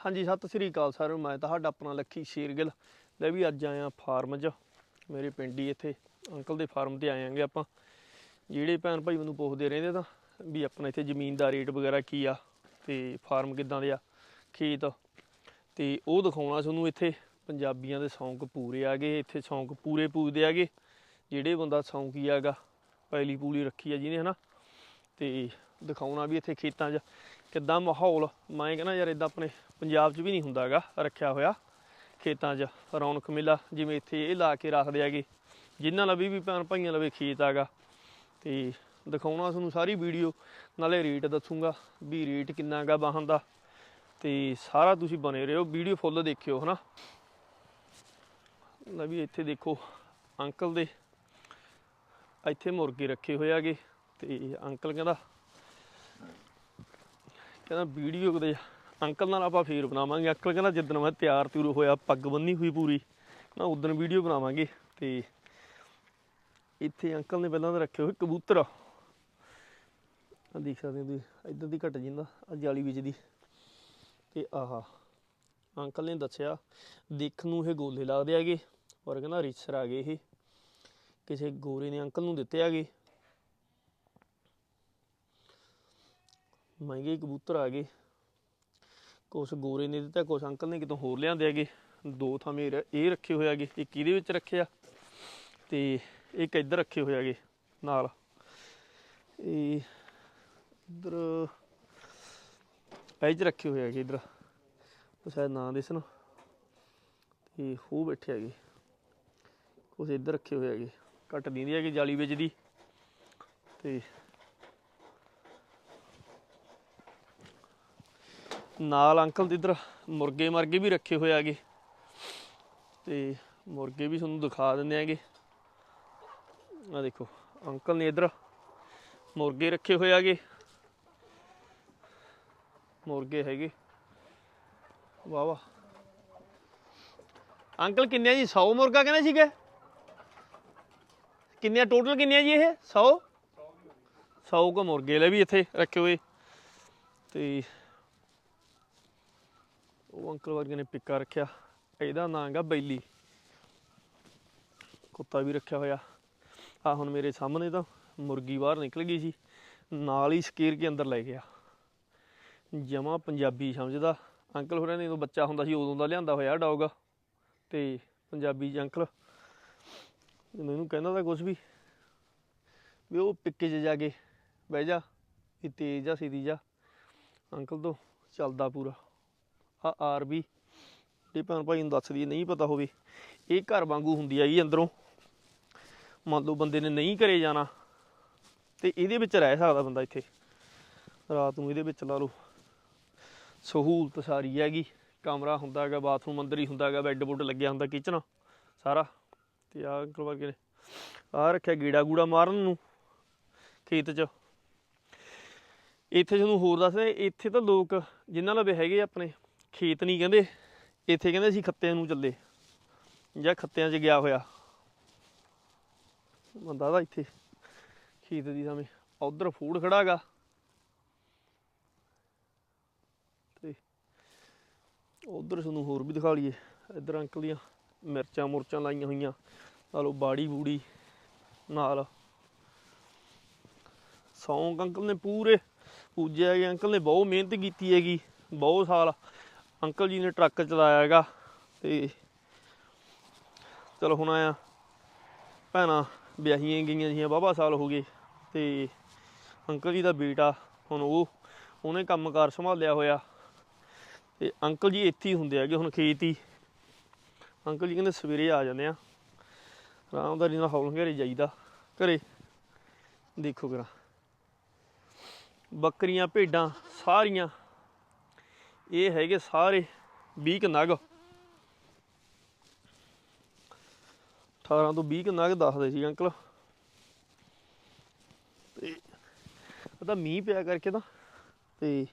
ਹਾਂਜੀ, ਸਤਿ ਸ੍ਰੀ ਅਕਾਲ ਸਾਰਿਆਂ ਨੂੰ। ਮੈਂ ਤੁਹਾਡਾ ਆਪਣਾ ਲੱਖੀ ਸ਼ੇਰਗਿੱਲ ਲੈ ਵੀ ਅੱਜ ਆਇਆ ਫਾਰਮ 'ਚ। ਮੇਰੇ ਪਿੰਡ ਹੀ ਇੱਥੇ ਅੰਕਲ ਦੇ ਫਾਰਮ ਤੇ ਆਏ ਆਂਗੇ ਆਪਾਂ। ਜਿਹੜੇ ਭੈਣ ਭਾਈ ਮੈਨੂੰ ਪੁੱਛਦੇ ਰਹਿੰਦੇ ਤਾਂ ਵੀ ਆਪਣਾ ਇੱਥੇ ਜ਼ਮੀਨ ਦਾ ਰੇਟ ਵਗੈਰਾ ਕੀ ਆ ਤੇ ਫਾਰਮ ਕਿੱਦਾਂ ਦੇ ਆ ਖੇਤ। ਤੇ ਉਹ ਦਿਖਾਉਣਾ ਤੁਹਾਨੂੰ ਇੱਥੇ। ਪੰਜਾਬੀਆਂ ਦੇ ਸ਼ੌਂਕ ਪੂਰੇ ਆਗੇ ਇੱਥੇ ਸ਼ੌਂਕ ਪੂਰੇ ਪੂਜਦੇ ਆਗੇ ਜਿਹੜੇ ਬੰਦਾ ਸ਼ੌਂਕੀ ਆਗਾ ਪੈਲੀ ਪੂਲੀ ਰੱਖੀ ਆ ਜਿਹਨੇ, ਹਨਾ। ਤੇ ਦਿਖਾਉਣਾ ਵੀ ਇੱਥੇ ਖੇਤਾਂ 'ਚ। ਕਿੱਦਾਂ ਮਾਹੌਲ, ਮੈਂ ਕਹਿੰਦਾ ਯਾਰ ਇਦਾਂ ਆਪਣੇ ਪੰਜਾਬ 'ਚ ਵੀ ਨਹੀਂ ਹੁੰਦਾਗਾ ਰੱਖਿਆ ਹੋਇਆ। ਖੇਤਾਂ 'ਚ ਰੌਣਕ ਮੇਲਾ, ਜਿਵੇਂ ਇੱਥੇ ਇਹ ਲਾ ਕੇ ਰੱਖਦੇ ਆਗੇ ਜਿਨ੍ਹਾਂ ਲਵੇ ਵੀ ਭੈਣ ਭਾਈਆਂ ਲਵੇ ਖੇਤ ਆਗਾ ਤੇ ਦਿਖਾਉਣਾ ਤੁਹਾਨੂੰ ਸਾਰੀ ਵੀਡੀਓ, ਨਾਲੇ ਰੇਟ ਦੱਸੂਗਾ ਵੀ ਰੇਟ ਕਿੰਨਾ ਗਾ ਵਾਹਨ ਦਾ। ਤੇ ਸਾਰਾ ਤੁਸੀਂ ਬਨੇ ਰਹੋ, ਵੀਡੀਓ ਫੁੱਲ ਦੇਖਿਓ, ਹਨਾ। ਲੈ ਵੀ ਇੱਥੇ ਦੇਖੋ, ਅੰਕਲ ਦੇ ਇੱਥੇ ਮੁਰਗੇ ਰੱਖੇ ਹੋਏ ਆਗੇ ਤੇ ਅੰਕਲ ਕਹਿੰਦਾ ਕਹਿੰਦਾ ਵੀਡੀਓ ਕਦੇ ਅੰਕਲ ਨਾਲ ਆਪਾਂ ਫੇਰ ਬਣਾਵਾਂਗੇ। ਅੰਕਲ ਕਹਿੰਦਾ ਜਿੱਦਣ ਮੈਂ ਤਿਆਰ ਤਿਉਰ ਹੋਇਆ, ਪੱਗ ਬੰਨੀ ਹੋਈ ਪੂਰੀ ਨਾ ਉਦੋਂ ਵੀਡੀਓ ਬਣਾਵਾਂਗੇ। ਤੇ ਇੱਥੇ ਅੰਕਲ ਨੇ ਪਹਿਲਾਂ ਤਾਂ ਰੱਖੇ ਹੋਏ ਕਬੂਤਰ। ਆ ਦੇਖ ਸਕਦੇ ਹੋ ਤੁਸੀਂ, ਇੱਧਰ ਦੀ ਘਟ ਜਿੰਦਾ ਆ ਜਾਲੀ ਵਿੱਚ ਦੀ। ਤੇ ਆਹਾ, ਅੰਕਲ ਨੇ ਦੱਸਿਆ, ਦੇਖਣ ਨੂੰ ਇਹ ਗੋਲੇ ਲੱਗਦੇ ਹੈਗੇ ਔਰ ਕਹਿੰਦਾ ਰਿਸਰ ਆ ਗਏ ਇਹ। ਕਿਸੇ ਗੋਰੇ ਨੇ ਅੰਕਲ ਨੂੰ ਦਿੱਤੇ ਹੈਗੇ। ਮਹਿੰਗੇ ਕਬੂਤਰ ਆ ਗਏ। ਕੁਛ ਗੋਰੇ ਨੇ ਦਿੱਤਾ, ਕੁਛ ਅੰਕਲ ਨੇ ਕਿਤੋਂ ਹੋਰ ਲਿਆਂਦੇ ਹੈਗੇ। ਦੋ ਥਾਵੇਂ ਮੇਰੇ ਇਹ ਰੱਖੇ ਹੋਏ ਹੈਗੇ, ਇੱਕ ਇਹਦੇ ਵਿੱਚ ਰੱਖਿਆ ਤੇ ਇੱਕ ਇੱਧਰ ਰੱਖੇ ਹੋਏ ਹੈਗੇ ਨਾਲ। ਇਹ ਇੱਧਰ ਇਹ 'ਚ ਰੱਖੇ ਹੋਏ ਹੈਗੇ ਇੱਧਰ। ਸ਼ਾਇਦ ਨਾਂ ਦਿਸਣ ਤੇ ਹੋ ਬੈਠੇ ਹੈਗੇ। ਕੁਛ ਇੱਧਰ ਰੱਖੇ ਹੋਏ ਹੈਗੇ। ਘੱਟ ਦਿੰਦੀ ਹੈਗੀ ਜਾਲੀ ਵਿੱਚ ਦੀ। ਤੇ ਨਾਲ ਅੰਕਲ ਦੇ ਇੱਧਰ ਮੁਰਗੇ ਮਰਗੇ ਵੀ ਰੱਖੇ ਹੋਏ ਆਗੇ ਤੇ ਮੁਰਗੇ ਵੀ ਤੁਹਾਨੂੰ ਦਿਖਾ ਦਿੰਦੇ ਆਗੇ ਆ ਦੇਖੋ, ਅੰਕਲ ਨੇ ਇੱਧਰ ਮੁਰਗੇ ਰੱਖੇ ਹੋਏ ਆਗੇ ਮੁਰਗੇ ਹੈਗੇ। ਵਾਹ ਵਾਹ। ਅੰਕਲ ਕਿੰਨੇ ਜੀ? 100 ਮੁਰਗਾ ਕਹਿੰਦੇ ਸੀਗੇ? ਕਿੰਨੇ ਟੋਟਲ ਕਿੰਨੇ ਜੀ ਇਹ? 100 100 ਕੋ ਮੁਰਗੇ ਲੈ ਵੀ ਇੱਥੇ ਰੱਖੇ ਹੋਏ। ਤੇ ਉਹ ਅੰਕਲ ਵਰਗੇ ਨੇ ਪਿੱਕਾ ਰੱਖਿਆ। ਇਹਦਾ ਨਾਂ ਹੈਗਾ ਬੈਲੀ। ਕੁੱਤਾ ਵੀ ਰੱਖਿਆ ਹੋਇਆ। ਆ ਹੁਣ ਮੇਰੇ ਸਾਹਮਣੇ ਤਾਂ ਮੁਰਗੀ ਬਾਹਰ ਨਿਕਲ ਗਈ ਸੀ। ਨਾਲ ਹੀ ਸਕੇਰ ਕੇ ਅੰਦਰ ਲੈ ਗਿਆ। ਜਮਾ ਪੰਜਾਬੀ ਸਮਝਦਾ। ਅੰਕਲ ਹੋਰਾਂ ਨੇ ਜਦੋਂ ਬੱਚਾ ਹੁੰਦਾ ਸੀ ਉਦੋਂ ਦਾ ਲਿਆਂਦਾ ਹੋਇਆ ਡੌਗ। ਤੇ ਪੰਜਾਬੀ ਜੀ ਅੰਕਲ ਜਦੋਂ ਇਹਨੂੰ ਕਹਿੰਦਾ ਤਾਂ ਕੁਝ ਵੀ ਵੀ ਉਹ ਪਿੱਕੇ 'ਚ ਜਾ ਕੇ ਬਹਿ ਜਾ, ਵੀ ਤੇਜ਼ ਆ, ਸਿੱਧੀ ਜਾ। ਅੰਕਲ ਤੋਂ ਚੱਲਦਾ ਪੂਰਾ। ਆ ਆਰ ਵੀ ਜੇ ਭੈਣ ਭਾਈ ਨੂੰ ਦੱਸ ਦਈਏ, ਨਹੀਂ ਪਤਾ ਹੋਵੇ। ਇਹ ਘਰ ਵਾਂਗੂ ਹੁੰਦੀ ਆ ਜੀ ਅੰਦਰੋਂ। ਮੰਨ ਲਓ ਬੰਦੇ ਨੇ ਨਹੀਂ ਘਰੇ ਜਾਣਾ, ਤੇ ਇਹਦੇ ਵਿੱਚ ਰਹਿ ਸਕਦਾ ਬੰਦਾ ਇੱਥੇ। ਰਾਤ ਨੂੰ ਇਹਦੇ ਵਿੱਚ ਲਾ ਲਓ। ਸਹੂਲਤ ਸਾਰੀ ਹੈਗੀ। ਕਮਰਾ ਹੁੰਦਾ ਹੈਗਾ, ਬਾਥਰੂਮ ਅੰਦਰ ਹੀ ਹੁੰਦਾ ਹੈਗਾ, ਬੈੱਡ ਬੁੱਡ ਲੱਗਿਆ ਹੁੰਦਾ ਕਿਚਨ ਸਾਰਾ। ਤੇ ਆ ਅੰਕਲ ਵਰਗੇ ਨੇ। ਆ ਰੱਖਿਆ ਗੀੜਾ ਗੂੜਾ ਮਾਰਨ ਨੂੰ ਖੇਤ 'ਚ। ਇੱਥੇ ਤੁਹਾਨੂੰ ਹੋਰ ਦੱਸਦੇ ਇੱਥੇ ਤਾਂ ਲੋਕ ਜਿਨ੍ਹਾਂ ਲਵੇ ਹੈਗੇ ਆਪਣੇ। ਖੇਤ ਨਹੀਂ ਕਹਿੰਦੇ, ਇੱਥੇ ਕਹਿੰਦੇ ਅਸੀਂ ਖੱਤਿਆਂ ਨੂੰ ਚੱਲੇ, ਜਾਂ ਖੱਤਿਆਂ 'ਚ ਗਿਆ ਹੋਇਆ। ਬੰਦਾ ਦਾ ਇੱਥੇ ਖੇਤ ਦੀ ਸਾਵੇਂ ਉਧਰ ਫੂਡ ਖੜਾਗਾ ਤੇ ਉਧਰ ਤੁਹਾਨੂੰ ਹੋਰ ਵੀ ਦਿਖਾ ਲਈਏ। ਇੱਧਰ ਅੰਕਲ ਦੀਆਂ ਮਿਰਚਾਂ ਮੁਰਚਾਂ ਲਾਈਆਂ ਹੋਈਆਂ ਲਾ ਲਓ ਬਾੜੀ ਬੂੜੀ ਨਾਲ। ਸੌਂਕ ਅੰਕਲ ਨੇ ਪੂਰੇ, ਪੂਜਿਆ ਹੈਗੇ, ਅੰਕਲ ਨੇ ਬਹੁਤ ਮਿਹਨਤ ਕੀਤੀ ਹੈਗੀ, ਬਹੁਤ ਸਾਲ ਅੰਕਲ ਜੀ ਨੇ ਟਰੱਕ ਚਲਾਇਆ ਹੈਗਾ ਤੇ ਚਲੋ ਹੁਣ ਆਇਆ। ਭੈਣਾਂ ਵਿਆਹੀਆਂ ਗਈਆਂ ਜੀਆਂ ਬਾਬਾ ਸਾਲ ਹੋ ਗਏ ਤੇ ਅੰਕਲ ਜੀ ਦਾ ਬੇਟਾ ਹੁਣ ਉਹ, ਉਹਨੇ ਕੰਮਕਾਰ ਸੰਭਾਲਿਆ ਹੋਇਆ। ਤੇ ਅੰਕਲ ਜੀ ਇੱਥੇ ਹੀ ਹੁੰਦੇ ਹੈਗੇ ਹੁਣ ਖੇਤ ਹੀ। ਅੰਕਲ ਜੀ ਕਹਿੰਦੇ ਸਵੇਰੇ ਆ ਜਾਂਦੇ ਆ। ਆਰਾਮਦਾਰੀ ਨਾਲ ਹੌਲ ਘਰੇ ਜਾਈਦਾ। ਘਰੇ ਦੇਖੋ ਕਰਾ ਬੱਕਰੀਆਂ, ਭੇਡਾਂ ਸਾਰੀਆਂ ਇਹ ਹੈਗੇ ਸਾਰੇ 20 ਕੁ ਨਗ। 18 ਤੋਂ 20 ਕੁ ਨਗ ਦੱਸਦੇ ਸੀ ਅੰਕਲ। ਤੇ ਤਾਂ ਮੀਂਹ ਪਿਆ ਕਰਕੇ ਤਾਂ ਤੇ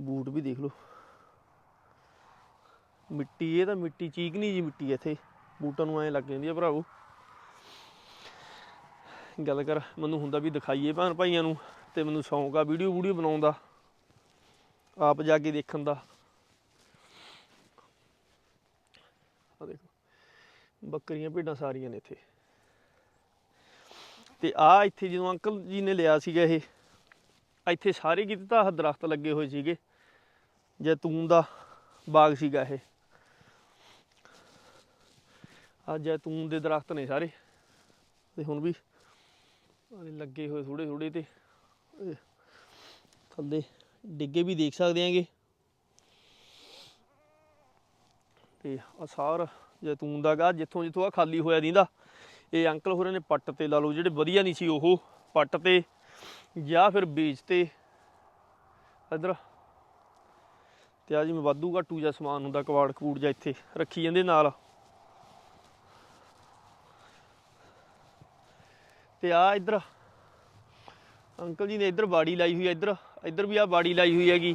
ਬੂਟ ਵੀ ਦੇਖ ਲਓ। ਮਿੱਟੀ, ਇਹ ਤਾਂ ਮਿੱਟੀ ਚੀਕ ਨਹੀਂ ਜੀ ਮਿੱਟੀ ਇੱਥੇ। ਬੂਟਾਂ ਨੂੰ ਐ ਲੱਗ ਜਾਂਦੀ ਆ ਭਰਾਵੋ। ਗੱਲ ਕਰ, ਮੈਨੂੰ ਹੁੰਦਾ ਵੀ ਦਿਖਾਈਏ ਭੈਣ ਭਾਈਆਂ ਨੂੰ, ਤੇ ਮੈਨੂੰ ਸ਼ੌਂਕ ਆ ਵੀਡੀਓ ਵੀਡੀਓ ਬਣਾਉਣ ਦਾ। ਆਪ ਜਾ ਕੇ ਦੇਖਣ ਦਾ। ਆ ਦੇਖੋ, ਬੱਕਰੀਆਂ ਭੇਡਾਂ ਸਾਰੀਆਂ ਨੇ ਇੱਥੇ। ਤੇ ਆ ਇੱਥੇ ਜਦੋਂ ਅੰਕਲ ਜੀ ਨੇ ਲਿਆ ਸੀਗਾ ਇਹ, ਇੱਥੇ ਸਾਰੇ ਕਿਤੇ ਤਾਂ ਦਰਖਤ ਲੱਗੇ ਹੋਏ ਸੀਗੇ ਜੈਤੂਨ ਦਾ ਬਾਗ ਸੀਗਾ ਇਹ। ਆ ਜੈਤੂਨ ਦੇ ਦਰਖਤ ਨੇ ਸਾਰੇ। ਤੇ ਹੁਣ ਵੀ ਲੱਗੇ ਹੋਏ ਥੋੜੇ ਥੋੜੇ ਤੇ ਥੱਲੇ ਡਿੱਗੇ ਵੀ ਦੇਖ ਸਕਦੇ ਆਂਗੇ। ਤੇ ਆ ਸਾਰ ਜੈਤੂਨ ਦਾ ਗਾ ਜਿੱਥੋਂ ਜਿੱਥੋਂ ਆ ਖਾਲੀ ਹੋਇਆ ਦੀਂਦਾ। ਇਹ ਅੰਕਲ ਹੋਰਾਂ ਨੇ ਪੱਟ ਤੇ ਲਾ ਲਓ, ਜਿਹੜੇ ਵਧੀਆ ਨਹੀਂ ਸੀ ਉਹ ਪੱਟ ਤੇ ਜਾਂ ਫਿਰ ਬੀਜ ਤੇ। ਇਧਰ। ਤੇ ਆ ਮੈਂ ਵਾਧੂ ਘਾਟੂ ਜਾਂ ਸਮਾਨ ਹੁੰਦਾ ਕਵਾੜ ਕੂੜ ਜਾਂ ਇੱਥੇ ਰੱਖੀ ਜਾਂਦੇ ਨਾਲ। ਤੇ ਆ ਇਧਰ, ਅੰਕਲ ਜੀ ਨੇ ਇਧਰ ਬਾੜੀ ਲਾਈ ਹੋਈ ਹੈ ਇਧਰ। ਇੱਧਰ ਵੀ ਆ ਬਾੜੀ ਲਾਈ ਹੋਈ ਹੈਗੀ।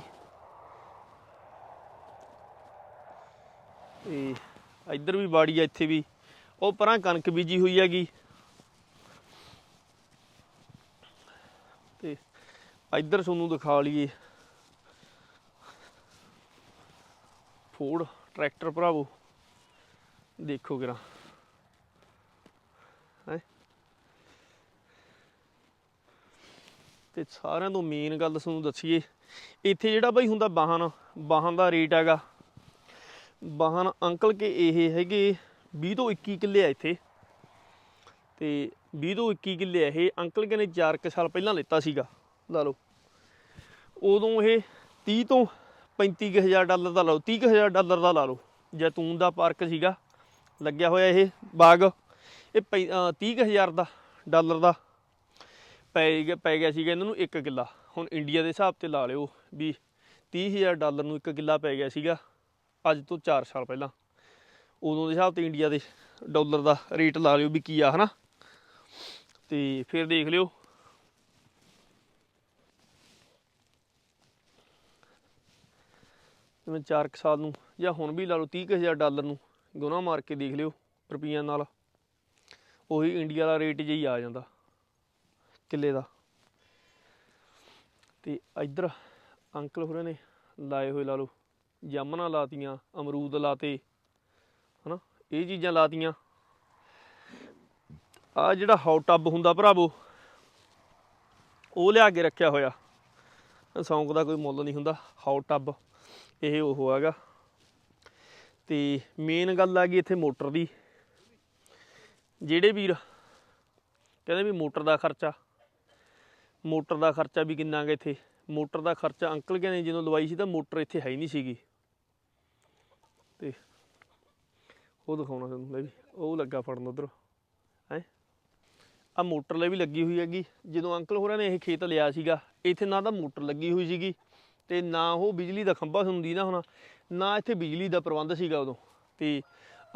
ਤੇ ਇੱਧਰ ਵੀ ਬਾੜੀ ਆ ਇੱਥੇ ਵੀ। ਉਹ ਪਰਾਂ ਕਣਕ ਬੀਜੀ ਹੋਈ ਹੈਗੀ। ਤੇ ਇੱਧਰ ਤੁਹਾਨੂੰ ਦਿਖਾ ਲਈਏ। ਫੋਰਡ ਟਰੈਕਟਰ ਭਰਾਵੋ। ਦੇਖੋ ਕਿਰਾ। ਹੈ? ਤੇ ਸਾਰਿਆਂ ਤੋਂ ਮੇਨ ਗੱਲ ਤੁਹਾਨੂੰ ਦੱਸੀਏ, ਇੱਥੇ ਜਿਹੜਾ ਬਾਈ ਹੁੰਦਾ ਵਾਹਨ ਵਾਹਨ ਦਾ ਰੇਟ ਹੈਗਾ। ਵਾਹਨ ਅੰਕਲ ਕੇ ਇਹ ਹੈਗੇ 20 ਤੋਂ 21 ਕਿੱਲੇ ਆ ਇੱਥੇ। ਤੇ 20 ਤੋਂ 21 ਕਿੱਲੇ ਆ ਇਹ, ਅੰਕਲ ਕੇ ਨੇ 4 ਕੁ ਸਾਲ ਪਹਿਲਾਂ ਲਿੱਤਾ ਸੀਗਾ, ਲਾ ਲਓ। ਉਦੋਂ ਇਹ 30 ਤੋਂ 35000 ਡਾਲਰ ਦਾ ਲਾ ਲਓ 30000 ਡਾਲਰ ਦਾ ਲਾ ਲਓ, ਜੈਤੂਨ ਦਾ ਪਾਰਕ ਸੀਗਾ, ਲੱਗਿਆ ਹੋਇਆ ਇਹ ਬਾਗ। ਇਹ 30000 ਦਾ ਡਾਲਰ ਦਾ। ਪੈ ਗਿਆ ਪੈ ਗਿਆ ਸੀਗਾ ਇਹਨਾਂ ਨੂੰ ਇੱਕ ਕਿੱਲਾ। ਹੁਣ ਇੰਡੀਆ ਦੇ ਹਿਸਾਬ ਤੇ ਲਾ ਲਿਓ ਵੀ 30000 ਡਾਲਰ ਨੂੰ ਇੱਕ ਕਿੱਲਾ ਪੈ ਗਿਆ ਸੀਗਾ, ਅੱਜ ਤੋਂ 4 ਸਾਲ ਪਹਿਲਾਂ। ਉਦੋਂ ਦੇ ਹਿਸਾਬ ਤੇ ਇੰਡੀਆ ਦੇ ਡਾਲਰ ਦਾ ਰੇਟ ਲਾ ਲਿਓ ਵੀ ਕੀ ਆ, ਹਨਾ? ਤੇ ਫਿਰ ਦੇਖ ਲਿਓ। ਜਿਵੇਂ 4 ਸਾਲ ਨੂੰ ਜਾਂ ਹੁਣ ਵੀ ਲਾ ਲਓ 30000 ਡਾਲਰ ਨੂੰ ਗੁਣਾ ਮਾਰ ਕੇ ਦੇਖ ਲਿਓ ਰੁਪਈਆ ਨਾਲ, ਉਹੀ ਇੰਡੀਆ ਦਾ ਰੇਟ ਜਿਹੀ ਆ ਜਾਂਦਾ। ਕਿੱਲੇ ਦਾ। ਤੇ ਇੱਧਰ ਅੰਕਲ ਹੋਰਾਂ ਨੇ ਲਾਏ ਹੋਏ ਲਾ ਲਓ ਜਾਮਣਾ ਲਾਤੀਆਂ, ਅਮਰੂਦ ਲਾਤੇ, ਹਨਾ, ਇਹ ਚੀਜ਼ਾਂ ਲਾਤੀਆਂ। ਆ ਜਿਹੜਾ ਹੌਟ ਟੱਬ ਹੁੰਦਾ ਭਰਾਵੋ, ਉਹ ਲਿਆ ਕੇ ਰੱਖਿਆ ਹੋਇਆ। ਸੌਂਕ ਦਾ ਕੋਈ ਮੁੱਲ ਨਹੀਂ ਹੁੰਦਾ ਹੌਟ ਟੱਬ ਇਹ ਉਹ ਹੈਗਾ। ਤੇ ਮੇਨ ਗੱਲ ਆ ਗਈ ਇੱਥੇ ਮੋਟਰ ਦੀ। ਜਿਹੜੇ ਵੀਰ ਕਹਿੰਦੇ ਵੀ ਮੋਟਰ ਦਾ ਖਰਚਾ ਮੋਟਰ ਦਾ ਖਰਚਾ ਵੀ ਕਿੰਨਾ ਗਾ ਇੱਥੇ? ਮੋਟਰ ਦਾ ਖਰਚਾ ਅੰਕਲ ਕਹਿੰਦੇ ਜਦੋਂ ਲਵਾਈ ਸੀ ਤਾਂ ਮੋਟਰ ਇੱਥੇ ਹੈ ਹੀ ਨਹੀਂ ਸੀਗੀ। ਤੇ ਉਹ ਦਿਖਾਉਣਾ ਤੁਹਾਨੂੰ ਲੈ ਵੀ, ਉਹ ਲੱਗਾ ਫੜਨ ਉਧਰ। ਹੈ? ਆ ਮੋਟਰ ਲੈ ਵੀ ਲੱਗੀ ਹੋਈ ਹੈਗੀ। ਜਦੋਂ ਅੰਕਲ ਹੋਰਾਂ ਨੇ ਇਹ ਖੇਤ ਲਿਆ ਸੀਗਾ, ਇੱਥੇ ਨਾ ਤਾਂ ਮੋਟਰ ਲੱਗੀ ਹੋਈ ਸੀਗੀ ਤੇ ਨਾ ਉਹ ਬਿਜਲੀ ਦਾ ਖੰਭਾ ਹੁੰਦੀ ਨਾ ਹੁਣ, ਨਾ ਇੱਥੇ ਬਿਜਲੀ ਦਾ ਪ੍ਰਬੰਧ ਸੀਗਾ ਉਦੋਂ। ਤੇ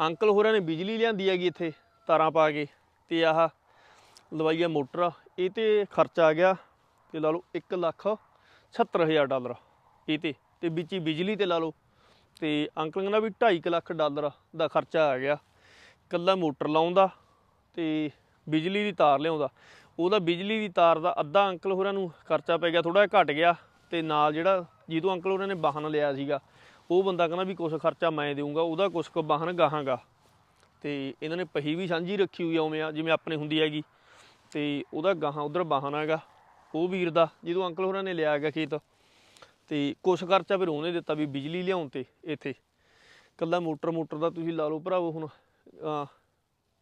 ਅੰਕਲ ਹੋਰਾਂ ਨੇ ਬਿਜਲੀ ਲਿਆਂਦੀ ਹੈਗੀ ਇੱਥੇ ਤਾਰਾਂ ਪਾ ਕੇ ਤੇ ਆਹ ਲਵਾਈ ਆ ਮੋਟਰ ਇਹ ਤੇ ਖਰਚਾ ਆ ਗਿਆ ਤੇ ਲਾ ਲਓ 1 ਲੱਖ 70000 ਡਾਲਰ। ਇਹ ਤੇ ਤੇ ਵਿੱਚ ਹੀ ਬਿਜਲੀ ਤੇ ਲਾ ਲਓ। ਤੇ ਅੰਕਲ ਕਹਿੰਦਾ ਵੀ 2.5 ਲੱਖ ਡਾਲਰ ਦਾ ਖਰਚਾ ਆ ਗਿਆ। ਕੱਲਾ ਮੋਟਰ ਲਾਉਂਦਾ ਤੇ ਬਿਜਲੀ ਦੀ ਤਾਰ ਲਿਆਉਂਦਾ। ਉਹਦਾ ਬਿਜਲੀ ਦੀ ਤਾਰ ਦਾ ਅੱਧਾ ਅੰਕਲ ਹੋਰਾਂ ਨੂੰ ਖਰਚਾ ਪੈ ਗਿਆ ਥੋੜਾ ਘਟ ਗਿਆ ਤੇ ਨਾਲ ਜਿਹੜਾ ਜਿਹਦੋਂ ਅੰਕਲ ਹੋਰਾਂ ਨੇ ਵਾਹਨ ਲਿਆ ਸੀਗਾ, ਉਹ ਬੰਦਾ ਕਹਿੰਦਾ ਵੀ ਕੁਛ ਖਰਚਾ ਮੈਂ ਦੇਊਂਗਾ, ਉਹਦਾ ਕੁਛ ਕੁ ਵਾਹਨ ਗਾਹਾਂਗਾ। ਤੇ ਇਹਨਾਂ ਨੇ ਪਹੀ ਵੀ ਸਾਂਝੀ ਰੱਖੀ ਹੋਈ ਆ ਉਵੇਂ ਆ, ਜਿਵੇਂ ਆਪਣੇ ਹੁੰਦੀ ਹੈਗੀ। ਤੇ ਉਹਦਾ ਗਾਹਾਂ ਉਧਰ ਵਾਹਨ ਹੈਗਾ, ਉਹ ਵੀਰ ਦਾ ਜਦੋਂ ਅੰਕਲ ਹੋਰਾਂ ਨੇ ਲਿਆ ਹੈਗਾ ਖੇਤ। ਤੇ ਕੁਛ ਖਰਚਾ ਫਿਰ ਉਹਨੇ ਦਿੱਤਾ ਵੀ ਬਿਜਲੀ ਲਿਆਉਣ ਤੇ ਇੱਥੇ। ਕੱਲਾ ਮੋਟਰ ਮੋਟਰ ਦਾ ਤੁਸੀਂ ਲਾ ਲਓ ਭਰਾਵੋ ਹੁਣ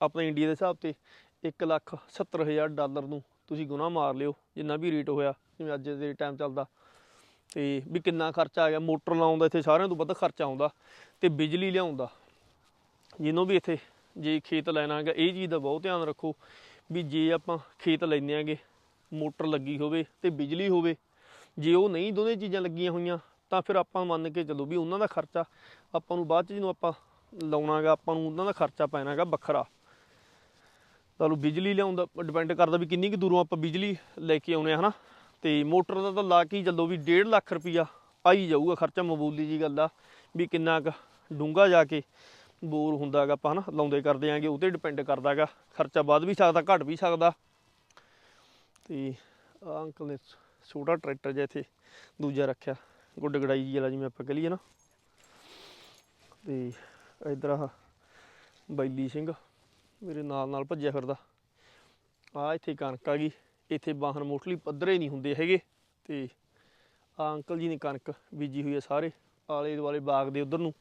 ਆਪਣੇ ਇੰਡੀਆ ਦੇ ਹਿਸਾਬ ਤੇ 1 ਲੱਖ 70 ਹਜ਼ਾਰ ਡਾਲਰ ਨੂੰ ਤੁਸੀਂ ਗੁਣਾ ਮਾਰ ਲਿਓ, ਜਿੰਨਾ ਵੀ ਰੇਟ ਹੋਇਆ, ਜਿਵੇਂ ਅੱਜ ਦੇ ਟਾਈਮ ਚੱਲਦਾ। ਤੇ ਵੀ ਕਿੰਨਾ ਖਰਚਾ ਆ ਗਿਆ, ਮੋਟਰ ਲਾਉਣ ਦਾ ਇੱਥੇ ਸਾਰਿਆਂ ਤੋਂ ਵੱਧ ਖਰਚਾ ਆਉਂਦਾ ਤੇ ਬਿਜਲੀ ਲਿਆਉਣ ਦਾ। ਜਿਹਨੂੰ ਵੀ ਇੱਥੇ ਜੇ ਖੇਤ ਲੈਣਾ ਹੈਗਾ, ਇਹ ਚੀਜ਼ ਦਾ ਬਹੁਤ ਧਿਆਨ ਰੱਖੋ। ਵੀ ਜੇ ਆਪਾਂ ਖੇਤ ਲੈਂਦੇ ਆਂਗੇ, ਮੋਟਰ ਲੱਗੀ ਹੋਵੇ ਤੇ ਬਿਜਲੀ ਹੋਵੇ, ਜੇ ਉਹ ਨਹੀਂ ਦੋਨੇ ਚੀਜ਼ਾਂ ਲੱਗੀਆਂ ਹੋਈਆਂ, ਤਾਂ ਫਿਰ ਆਪਾਂ ਮੰਨ ਕੇ ਚੱਲੋ ਵੀ ਉਹਨਾਂ ਦਾ ਖਰਚਾ ਆਪਾਂ ਨੂੰ ਬਾਅਦ ਚ ਜਿਹਨੂੰ ਆਪਾਂ ਲਾਉਣਾਗਾ, ਆਪਾਂ ਨੂੰ ਉਹਨਾਂ ਦਾ ਖਰਚਾ ਪੈਣਾਗਾ ਵੱਖਰਾ। ਤੁਹਾਨੂੰ ਬਿਜਲੀ ਲਿਆਉਣ ਦਾ ਡਿਪੈਂਡ ਕਰਦਾ ਵੀ ਕਿੰਨੀ ਕੁ ਦੂਰੋਂ ਆਪਾਂ ਬਿਜਲੀ ਲੈ ਕੇ ਆਉਣੇ ਆ, ਹਨਾ? ਤੇ ਮੋਟਰ ਦਾ ਤਾਂ ਲਾ ਕੇ ਚੱਲੋ ਵੀ 1.5 ਲੱਖ ਰੁਪਈਆ ਆਈ ਜਾਊਗਾ ਖਰਚਾ ਮਾਮੂਲੀ ਜੀ ਗੱਲ ਆ, ਵੀ ਕਿੰਨਾ ਕੁ ਡੂੰਗਾ ਜਾ ਕੇ। ਬੋਰ ਹੁੰਦਾਗਾ ਆਪਾਂ ਹਨਾ, ਲਾਉਂਦੇ ਕਰਦੇ ਆਂਗੇ ਉਹ ਤੇ ਡਿਪੈਂਡ ਕਰਦਾਗਾ। ਖਰਚਾ ਵੱਧ ਵੀ ਸਕਦਾ, ਘਟ ਵੀ ਸਕਦਾ। ਤੇ ਆਹ ਅੰਕਲ ਨੇ ਛੋਟਾ ਟਰੈਕਟਰ ਜਿਹਾ ਇੱਥੇ ਦੂਜਾ ਰੱਖਿਆ ਗੁੱਡ ਗੜਾਈ ਜੀ ਵਾਲਾ ਜਿਵੇਂ ਆਪਾਂ ਕਹ ਲਈਏ ਨਾ। ਤੇ ਇਧਰ ਆਹ ਬੈਲੀ ਸਿੰਘ, ਮੇਰੇ ਨਾਲ ਨਾਲ ਭੱਜਿਆ ਫਿਰਦਾ। ਆ ਇੱਥੇ ਕਣਕ ਆ ਗਈ, ਇੱਥੇ ਬਾਹਣ ਮੋਟਲੀ ਪੱਧਰੇ ਨਹੀਂ ਹੁੰਦੇ ਹੈਗੇ। ਤੇ ਆ ਅੰਕਲ ਜੀ ਨੇ ਕਣਕ ਬੀਜੀ ਹੋਈ ਹੈ ਸਾਰੇ ਆਲੇ ਦੁਆਲੇ ਬਾਗ ਦੇ ਉਧਰ ਨੂੰ।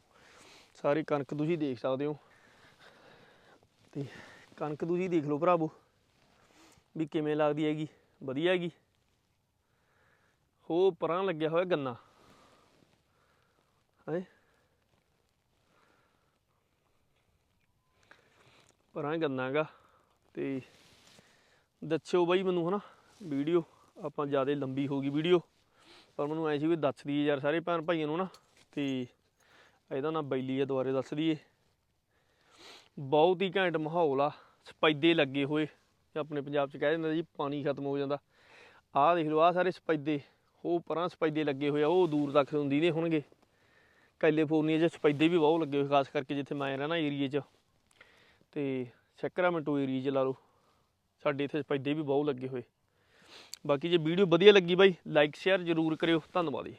ਸਾਰੀ ਕਣਕ ਤੁਸੀਂ ਦੇਖ ਸਕਦੇ ਹੋ। ਤੇ ਕਣਕ ਤੁਸੀਂ ਦੇਖ ਲਓ ਭਰਾਵੋ, ਵੀ ਕਿਵੇਂ ਲੱਗਦੀ ਹੈਗੀ, ਵਧੀਆ ਹੈਗੀ। ਹੋ ਪਰਾਂ ਲੱਗਿਆ ਹੋਇਆ ਗੰਨਾ। ਹੈ? ਪਰਾਂ ਗੰਨਾ ਹੈਗਾ। ਤੇ ਦੱਸਿਓ ਬਾਈ ਮੈਨੂੰ ਹਨਾ, ਵੀਡੀਓ। ਆਪਾਂ ਜ਼ਿਆਦਾ ਲੰਬੀ ਹੋ ਗਈ ਵੀਡੀਓ। ਪਰ ਮੈਨੂੰ ਐ ਸੀ ਵੀ ਦੱਸ ਦਈਏ ਯਾਰ ਸਾਰੇ ਭੈਣ ਭਾਈਆਂ ਨੂੰ ਨਾ ਤੇ ਇਹਦਾ ਨਾਮ ਬੈਲੀ ਆ, ਦੁਬਾਰੇ ਦੱਸ ਦਈਏ। ਬਹੁਤ ਹੀ ਘੈਂਟ ਮਾਹੌਲ ਆ, ਸਪੈਦੇ ਲੱਗੇ ਹੋਏ ਆਪਣੇ ਪੰਜਾਬ 'ਚ ਕਹਿ ਦਿੰਦੇ ਜੀ, ਪਾਣੀ ਖਤਮ ਹੋ ਜਾਂਦਾ। ਆਹ ਦੇਖ ਲਓ, ਆਹ ਸਾਰੇ ਸਪੈਦੇ, ਉਹ ਪਰਾਂ ਸਪੈਦੇ ਲੱਗੇ ਹੋਏ ਆ, ਉਹ ਦੂਰ ਤੱਕ ਹੁੰਦੀ ਨੇ ਹੋਣਗੇ। ਕੈਲੀਫੋਰਨੀਆ 'ਚ ਸਪੈਦੇ ਵੀ ਬਹੁਤ ਲੱਗੇ ਹੋਏ, ਖਾਸ ਕਰਕੇ ਜਿੱਥੇ ਮੈਂ ਰਹਿਣਾ ਏਰੀਏ 'ਚ। ਤੇ ਸੈਕਰਾਮੈਂਟੋ ਏਰੀਏ 'ਚ ਲਾ ਲਓ, ਸਾਡੇ ਇੱਥੇ ਸਪੈਦੇ ਵੀ ਬਹੁਤ ਲੱਗੇ ਹੋਏ। ਬਾਕੀ ਜੇ ਵੀਡੀਓ ਵਧੀਆ ਲੱਗੀ ਬਾਈ, ਲਾਈਕ, ਸ਼ੇਅਰ ਜ਼ਰੂਰ ਕਰਿਓ। ਧੰਨਵਾਦ ਜੀ।